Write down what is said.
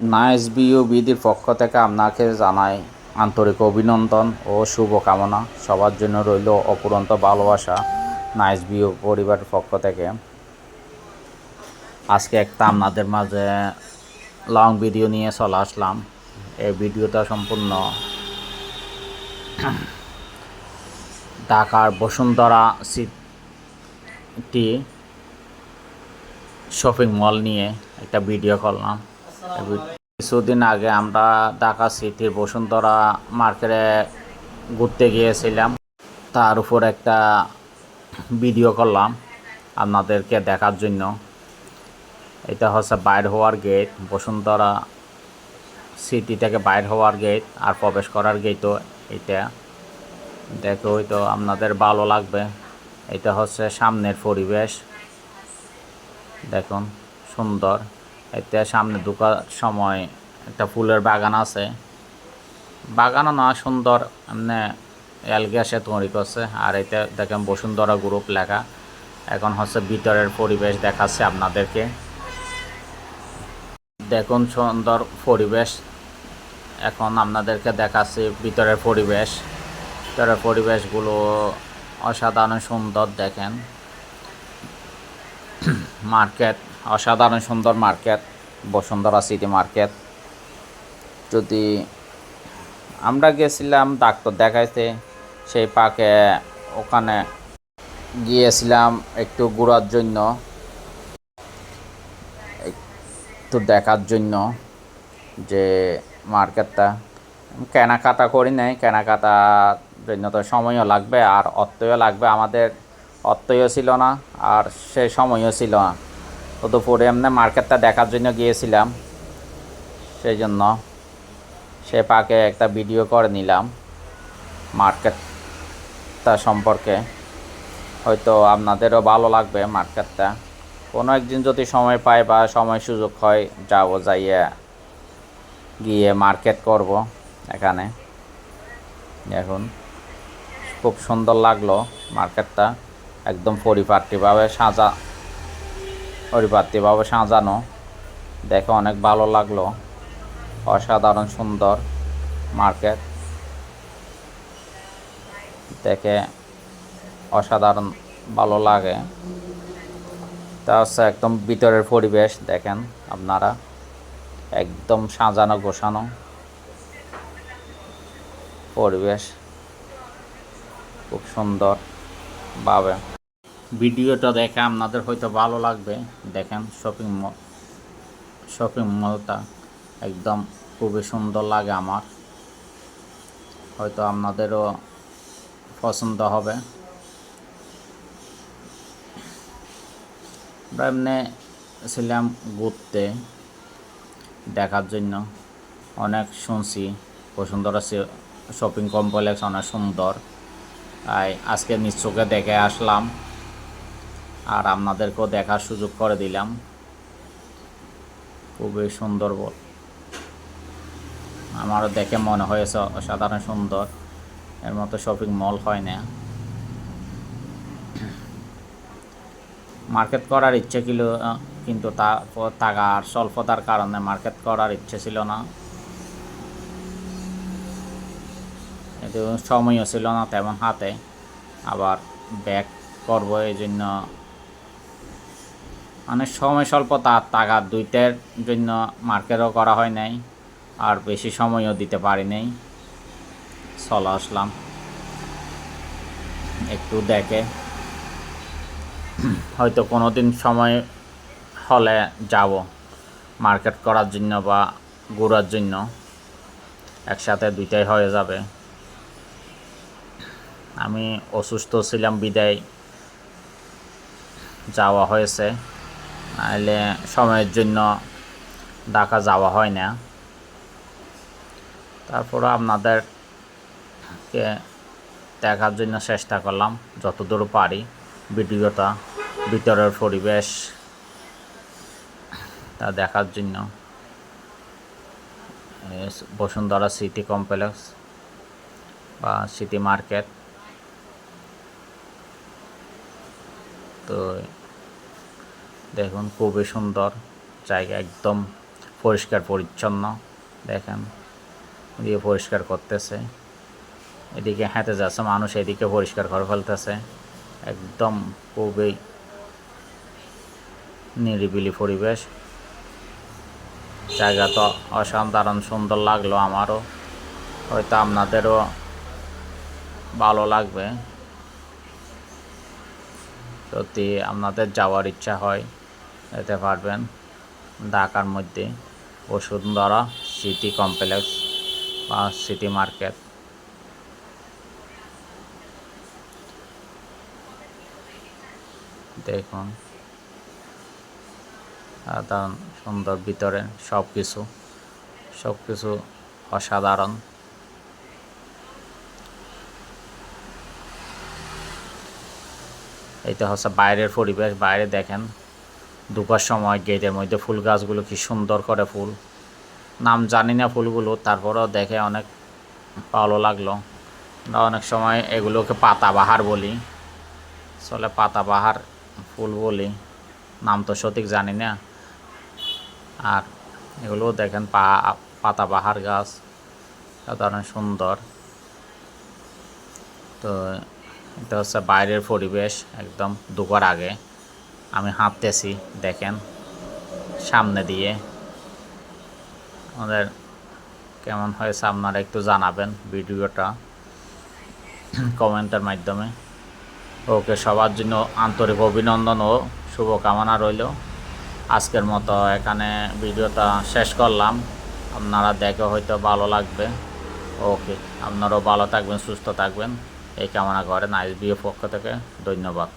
Nice বিউ বিদির পক্ষ থেকে আপনাকে জানাই আন্তরিক অভিনন্দন ও শুভকামনা। সবার জন্য রইল অপুরন্ত ভালোবাসা নাইস বিউ পরিবারের পক্ষ থেকে। আজকে একটা আপনাদের মাঝে লং ভিডিও নিয়ে চলে আসলাম। এই ভিডিওটা সম্পূর্ণ ঢাকার বসুন্ধরা সিটি শপিং মল নিয়ে একটা ভিডিও করলাম। কিছুদিন আগে আমরা ঢাকা সিটির বসুন্ধরা মার্কেটে ঘুরতে গিয়েছিলাম। তার উপর একটা ভিডিও করলাম আপনাদেরকে দেখার জন্য। এটা হচ্ছে বাইর হওয়ার গেট, বসুন্ধরা সিটি থেকে বাইর হওয়ার গেট আর প্রবেশ করার গেটও এটা। দেখো হয়তো আপনাদের ভালো লাগবে। এটা হচ্ছে সামনের পরিবেশ। দেখুন, সুন্দর। এতে সামনে ঢোকার সময় একটা ফুলের বাগান আছে। বাগানও না সুন্দর, এমনি এলগ্যাসে তৈরি করছে, আর এতে দেখেন বসুন্ধরা গ্রুপ লেখা। এখন হচ্ছে ভিতরের পরিবেশ দেখাচ্ছে আপনাদেরকে। দেখুন সুন্দর পরিবেশ। এখন আপনাদেরকে দেখাচ্ছি ভিতরের পরিবেশ। ভিতরের পরিবেশগুলো অসাধারণ সুন্দর দেখেন। মার্কেট, অসাধারণ সুন্দর মার্কেট, বসুন্ধরা সিটি মার্কেট। যদি আমরা গেছিলাম ডাক্তার দেখাইতে, সেই পাকে ওখানে গিয়েছিলাম একটু ঘোরার জন্য, একটু দেখার জন্য যে মার্কেটটা। কেনাকাটা করি নাই, কেনাকাটার জন্য তো সময়ও লাগবে আর অর্থও লাগবে আমাদের। অর্থও ছিল না আর সে সময়ও ছিল না। তো দুপুরে এমনি মার্কেটটা দেখার জন্য গিয়েছিলাম। সেই জন্য সে পাকে একটা ভিডিও করে নিলাম মার্কেটটা সম্পর্কে। হয়তো আপনাদেরও ভালো লাগবে মার্কেটটা। কোনো একদিন যদি সময় পাই বা সময় সুযোগ হয়, যাব, যাইয়ে গিয়ে মার্কেট করব এখানে। এখন খুব সুন্দর লাগল মার্কেটটা। একদম পরিপাটিভাবে সাজা, পরিপাটিভাবে সাজানো। দেখে অনেক ভালো লাগল। অসাধারণ সুন্দর মার্কেট। দেখে অসাধারণ ভালো লাগে। তা হচ্ছে একদম ভিতরের পরিবেশ, দেখেন আপনারা। একদম সাজানো গোছানো পরিবেশ। খুব সুন্দর ভাবে ভিডিওটা দেখে আপনাদের হয়তো ভালো লাগবে। দেখেন শপিং মল শপিং মলটা একদম খুবই সুন্দর লাগে আমার। হয়তো আপনাদেরও পছন্দ হবে। আমরা এমনি ছিলাম ঘুরতে, দেখার জন্য। অনেক শুনছি বসুন্ধরা শপিং কমপ্লেক্স অনেক সুন্দর। আজকে নিজ চোখে দেখে আসলাম। আর আপনাদেরকেও দেখার সুযোগ করে দিলাম। খুবই সুন্দর বল। আমারও দেখে মনে হয়েছে অসাধারণ সুন্দর। এর মতো শপিং মল হয় না। মার্কেট করার ইচ্ছে ছিল কিন্তু তা টাকার স্বল্পতার কারণে মার্কেট করার ইচ্ছে ছিল না। সময়ও ছিল না তেমন হাতে। আবার ব্যাক করব এই জন্য মানে সময় স্বল্পতা আর টাকা দুইটার জন্য মার্কেটও করা হয় নাই, আর বেশি সময়ও দিতে পারি নাই। চলে আসলাম। একটু দেখে। হয়তো কোনো দিন সময় হলে যাব মার্কেট করার জন্য বা ঘোরার জন্য। একসাথে দুইটাই হয়ে যাবে। আমি অসুস্থ ছিলাম, বিদায় যাওয়া হয়েছে। নাহলে সময়ের জন্য ঢাকা যাওয়া হয় না। তারপরে আপনাদেরকে দেখার জন্য চেষ্টা করলাম, যতদূর পারি ভিডিওটা, ভিতরের পরিবেশ তা দেখার জন্য। বসুন্ধরা সিটি কমপ্লেক্স বা সিটি মার্কেট। তো দেখুন, খুবই সুন্দর জায়গা, একদম পরিষ্কার, পরিচ্ছন্ন। দেখেন, দিয়ে পরিষ্কার করতেছে। এদিকে হেঁটে যাচ্ছে মানুষ, এদিকে পরিষ্কার করে ফেলতেছে। একদম খুবই নিরিবিলি পরিবেশ। জায়গা তো অসাধারণ সুন্দর লাগল আমারও। হয়তো আপনাদেরও ভালো লাগবে। যদি আপনাদের যাওয়ার ইচ্ছা হয়। যেতে পারবেন ঢাকার মধ্যে বসুন্ধরা সিটি কমপ্লেক্স বা সিটি মার্কেট। দেখুন। সাধারণ সুন্দর ভিতরে সব কিছু সব কিছু অসাধারণ। এটা হচ্ছে বাইরের পরিবেশ, বাইরে দেখেন দুপার সময় গেটের মধ্যে ফুল গাছগুলো কি সুন্দর করে ফুল। নাম জানি না ফুলগুলো, তারপরেও দেখে অনেক ভালো লাগল। আমরা অনেক সময় এগুলোকে পাতাবাহার বলি। আসলে পাতাবাহার ফুল বলি, নাম তো সঠিক জানি না। আর এগুলো দেখেন পা, পাতাবাহার গাছ, সাধারণ সুন্দর। তো এটা হচ্ছে বাইরের পরিবেশ, একদম দুপুর আগে। আমি হাঁটতেছি দেখেন, সামনে দিয়ে। আমাদের কেমন হয়েছে আপনারা একটু জানাবেন ভিডিওটা, কমেন্টের মাধ্যমে। ওকে, সবার জন্য আন্তরিক অভিনন্দন ও শুভকামনা রইল। আজকের মতো এখানে ভিডিওটা শেষ করলাম। আপনারা দেখে হয়তো ভালো লাগবে। ওকে, আপনারাও ভালো থাকবেন, সুস্থ থাকবেন। এই কামনা করেন আইএসবিএ পক্ষ থেকে ধন্যবাদ।